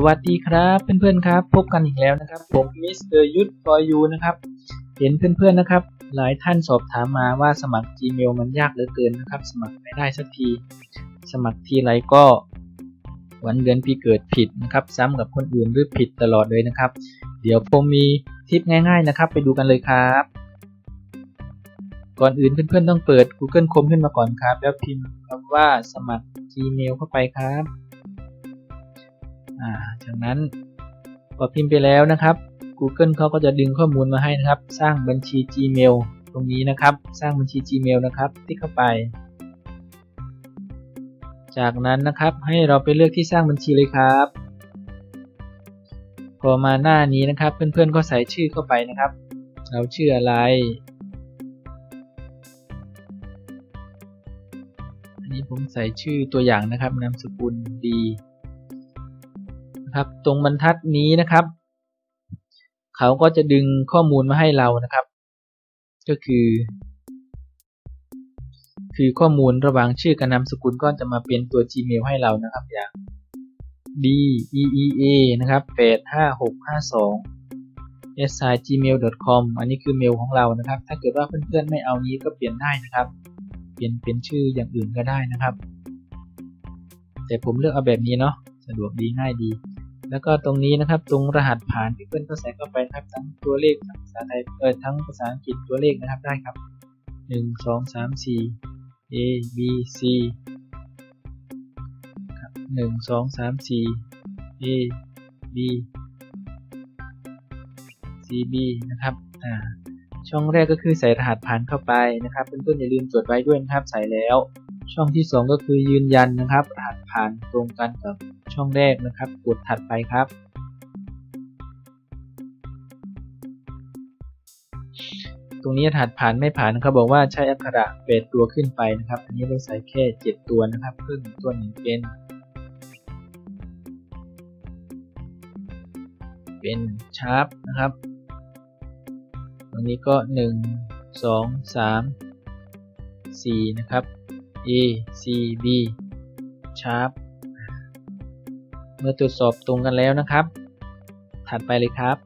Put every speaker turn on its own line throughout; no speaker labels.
สวัสดีครับเพื่อนๆครับ พบกันอีกแล้วนะครับ ผมมิสเตอร์ยุทธ for you นะครับ เห็นเพื่อนๆนะครับ หลายท่านสอบถามมาว่าสมัคร Gmail มันยากเหลือเกินนะครับ สมัครไม่ได้สักที สมัครทีไรก็วันเดือนปีเกิดผิดนะครับ ซ้ำกับคนอื่นหรือผิดตลอดเลยนะครับ เดี๋ยวผมมีทิปง่าย ๆนะครับ ไปดูกันเลยครับ ก่อนอื่นเพื่อนๆต้องเปิด Google Chrome ขึ้นมาก่อนครับ แล้วพิมพ์คำว่าสมัคร Gmail เข้าไปครับ อ่าจากนั้นพอพิมพ์ไปแล้วนะครับ Google เขาก็จะดึงข้อมูลมาให้นะครับ สร้างบัญชี Gmail ตรงนี้นะครับ สร้างบัญชี Gmail นะครับที่เข้าไป จากนั้นนะครับให้เราไปเลือกที่สร้างบัญชีเลยครับ พอมาหน้านี้นะครับ เพื่อนๆก็ใส่ชื่อเข้าไปนะครับ เราชื่ออะไรอันนี้ผมใส่ชื่อตัวอย่างนะครับนามสกุลดี นะครับ ตรงบรรทัดนี้นะครับ เขาก็จะดึงข้อมูลมาให้เรานะครับ ก็คือ คือข้อมูลระหว่างชื่อกับนามสกุลก็จะมาเป็นตัว Gmail ให้เรานะครับอย่าง d e e a นะครับ85652 s i gmail.com อันนี้คือเมลของเรานะครับ ถ้าเกิดว่าเพื่อนๆไม่เอานี้ก็เปลี่ยนได้นะครับ เปลี่ยนเป็นชื่ออย่างอื่นก็ได้นะครับ แต่ผมเลือกเอาแบบนี้เนาะสะดวกดีง่ายดี แล้วก็ตรงนี้นะครับตรงรหัสผ่านที่เพื่อนก็ใส่เข้าไปนะครับทั้งตัวเลขทั้งภาษาไทยเออทั้งภาษาอังกฤษตัวเลขนะครับได้ครับ 1 2 3 4 A B C ครับ1 2 3 4 A B C B นะครับอ่าช่องแรกก็คือใส่รหัสผ่านเข้าไปนะครับเพื่อนๆอย่าลืมจดไว้ด้วยนะครับใส่แล้ว ช่องที่ 2 ก็คือยืนยันนะครับรหัสผ่านตรงกันกับช่องแรกนะครับ กดถัดไปครับ ตรงนี้รหัสผ่านไม่ผ่านเขาบอกว่าใช้อักขระเปดตัวขึ้นไปนะครับ อันนี้เราใส่แค่ 7 ตัวนะครับเพิ่มตัวหนึ่งเป็น เป็นชาร์ปนะครับ ตรงนี้ก็ 1 2 3 4 นะครับ A C B sharp เมื่อตรวจสอบตรงกันแล้วนะครับ ถัดไปเลยครับ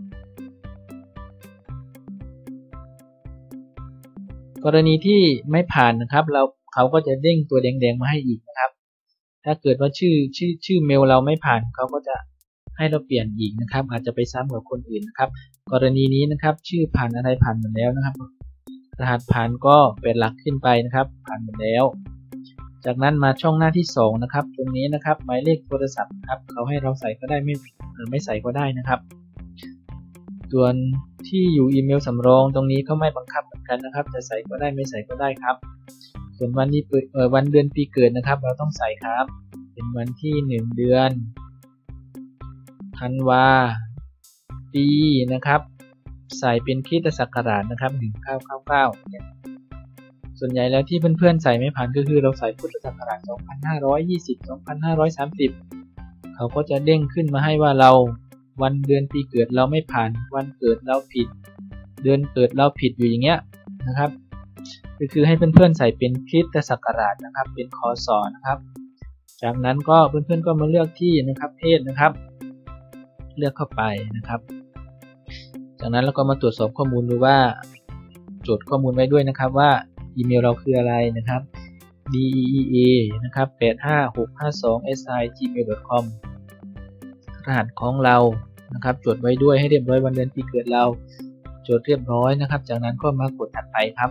กรณีที่ไม่ผ่านนะครับ เราเขาก็จะเด้งตัวแดงๆมาให้อีกนะครับ ถ้าเกิดว่าชื่อชื่อชื่อเมลเราไม่ผ่านเขาก็จะให้เราเปลี่ยนอีกนะครับ อาจจะไปซ้ำกับคนอื่นนะครับ กรณีนี้นะครับ ชื่อผ่านอะไรผ่านหมดแล้วนะครับ รหัสผ่านก็เป็นหลักขึ้นไปนะครับ ผ่านหมดแล้ว จากนั้นมาช่องหน้าที่ 2 นะครับ ตรงนี้นะครับหมายเลขโทรศัพท์ครับเขาให้เราใส่ก็ได้ไม่หรือไม่ใส่ก็ได้นะครับ ส่วนที่อยู่อีเมลสำรองตรงนี้เขาไม่บังคับเหมือนกันนะครับ จะใส่ก็ได้ไม่ใส่ก็ได้ครับ ส่วนวันที่เออวันเดือนปีเกิดนะครับ เราต้องใส่ครับ เป็นวันที่ 1 เดือนธันวาปีนะครับ ใส่เป็นคิตศักราชนะครับ 1999เนี่ย ส่วนใหญ่แล้วที่เพื่อนๆใส่ไม่ผ่านก็คือเราใส่พุทธศักราช 2520 2530 เขาก็จะเด้งขึ้นมาให้ว่าเราวันเดือนปีเกิดเราไม่ผ่าน วันเกิดเราผิด เดือนเกิดเราผิดอยู่อย่างเงี้ยนะครับก็คือให้เพื่อนๆใส่เป็นคริสตศักราชนะครับ เป็นคศนะครับ จากนั้นก็เพื่อนๆก็มาเลือกที่นะครับเพศนะครับ เลือกเข้าไปนะครับ จากนั้นเราก็มาตรวจสอบข้อมูลดูว่าจดข้อมูลไว้ด้วยนะครับว่า อีเมลเราคืออะไรนะครับ deea นะครับ85652 si gmail.com รหัสของเรานะครับ จดไว้ด้วยให้เรียบร้อยวันเดือนปีเกิดเรา จดเรียบร้อยนะครับ จากนั้นก็มากดถัดไปครับ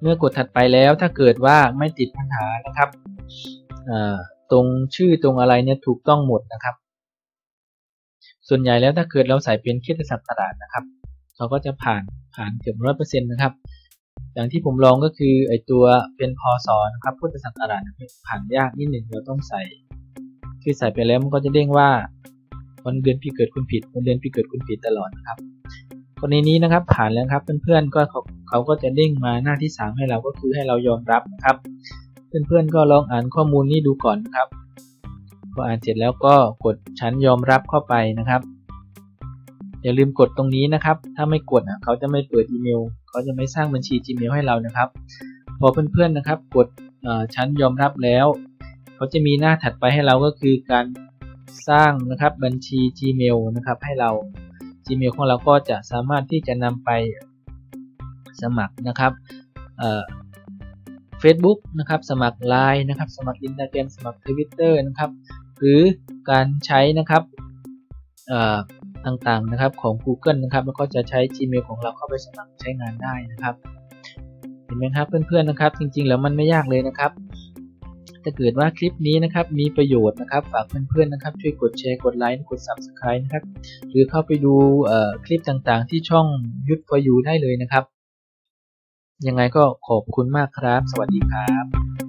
เมื่อกดถัดไปแล้วถ้าเกิดว่าไม่ติดปัญหานะครับตรงชื่อตรงอะไรเนี่ยถูกต้องหมดนะครับ ส่วนใหญ่แล้วถ้าเกิดเราใส่เป็นคริสตศักราชนะครับ เขาก็จะผ่านผ่านเกือบร้อยเปอร์เซ็นต์นะครับ อย่างที่ผมลองก็คือไอตัวเป็นพศนะครับพุทธศักราชผ่านยากนิดหนึ่งเราต้องใส่ คือใส่ไปแล้วมันก็จะเด้งว่าวันเดือนปีเกิดคุณผิดวันเดือนปีเกิดคุณผิดตลอดนะครับกรณีนี้นะครับผ่านแล้วครับเพื่อนๆก็เขาเขาก็จะเด้งมาหน้าที่ 3 ให้เราก็คือให้เรายอมรับนะครับเพื่อนๆก็ลองอ่านข้อมูลนี้ดูก่อนนะครับพออ่านเสร็จแล้วก็กดชั้นยอมรับเข้าไปนะครับ อย่าลืมกดตรงนี้นะครับ ถ้าไม่กดอะเขาจะไม่เปิดอีเมลเขาจะไม่สร้างบัญชี Gmail ให้เรานะครับ พอเพื่อนๆนะครับ กดชั้นยอมรับแล้วเขาจะมีหน้าถัดไปให้เราก็คือการสร้างนะครับบัญชี Gmail นะครับ ให้เรา Gmail ของเราก็จะสามารถที่จะนำไปสมัครนะครับเอ่อ Facebook นะครับ สมัคร Line นะครับ สมัคร Instagram สมัคร Twitter นะครับ หรือการใช้นะครับ ต่างๆนะครับของ Google นะครับแล้วก็จะใช้ Gmail ของเราเข้าไปสมัครใช้งานได้นะครับเห็นไหมครับเพื่อนๆนะครับ จริงๆแล้วมันไม่ยากเลยนะครับถ้าเกิดว่าคลิปนี้นะครับมีประโยชน์นะครับฝากเพื่อนๆนะครับช่วยกดแชร์กดไลค์กด Subscribe นะครับหรือเข้าไปดูคลิปต่างๆ ที่ช่องยุทธ for you ได้เลยนะครับ ยังไงก็ขอบคุณมากครับ สวัสดีครับ